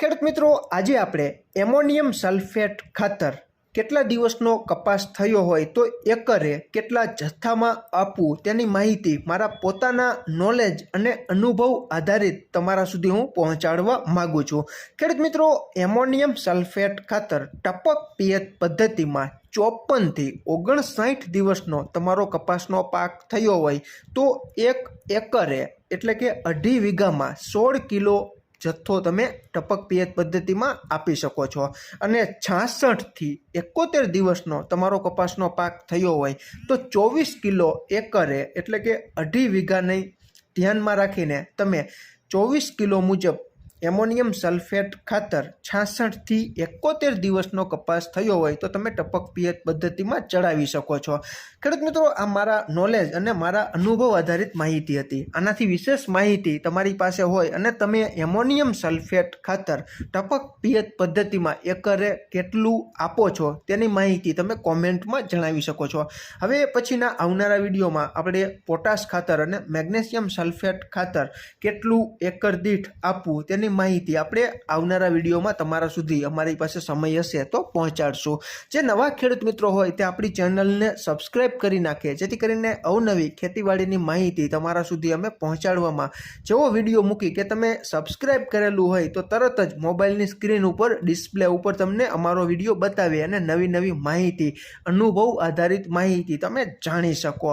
ખેડૂત મિત્રો, આજે આપણે એમોનિયમ સલ્ફેટ ખાતર કેટલા દિવસનો કપાસ થયો હોય તો એકરે કેટલા જથ્થામાં આપવું તેની માહિતી મારા પોતાના નોલેજ અને અનુભવ આધારિત તમારા સુધી હું પહોંચાડવા માગું છું. ખેડૂત મિત્રો, એમોનિયમ સલ્ફેટ ખાતર ટપક પિયત પદ્ધતિમાં ચોપનથી ઓગણસાઠ દિવસનો તમારો કપાસનો પાક થયો હોય તો એક એકરે એટલે કે અઢી વીઘામાં સોળ કિલો જથ્થો તમે ટપક પિયત પદ્ધતિમાં આપી શકો છો. અને છાસઠથી એકોતેર દિવસનો તમારો કપાસનો પાક થયો હોય તો ચોવીસ કિલો એકરે એટલે કે અઢી વીઘાને ધ્યાનમાં રાખીને તમે ચોવીસ કિલો મુજબ એમોનિયમ સલ્ફેટ ખાતર છાસઠથી એકોતેર દિવસનો કપાસ થયો હોય તો તમે ટપક પિયત પદ્ધતિમાં ચડાવી શકો છો. ખેડૂત મિત્રો, આ મારા નોલેજ અને મારા અનુભવ આધારિત માહિતી હતી. આનાથી વિશેષ માહિતી તમારી પાસે હોય અને તમે એમોનિયમ સલ્ફેટ ખાતર ટપક પિયત પદ્ધતિમાં એકરે કેટલું આપો છો તેની માહિતી તમે કોમેન્ટમાં જણાવી શકો છો. હવે પછીના આવનારા વિડીયોમાં આપણે પોટાશ ખાતર અને મેગ્નેશિયમ સલ્ફેટ ખાતર કેટલું એકર દીઠ આપવું તેની માહિતી આપણે આવનારા વિડીયોમાં તમારા સુધી અમારી પાસે સમય હશે તો પહોંચાડશું. જે નવા ખેડૂત મિત્રો હોય તે આપણી ચેનલને સબસ્ક્રાઈબ કરી નાખે, જેથી કરીને અવનવી ખેતીવાડીની માહિતી તમારા સુધી અમે પહોંચાડવામાં. જેવો વીડિયો મૂકી કે તમે સબસ્ક્રાઈબ કરેલું હોય તો તરત જ મોબાઈલની સ્ક્રીન ઉપર ડિસ્પ્લે ઉપર તમને અમારો વીડિયો બતાવે અને નવી નવી માહિતી, અનુભવ આધારિત માહિતી તમે જાણી શકો.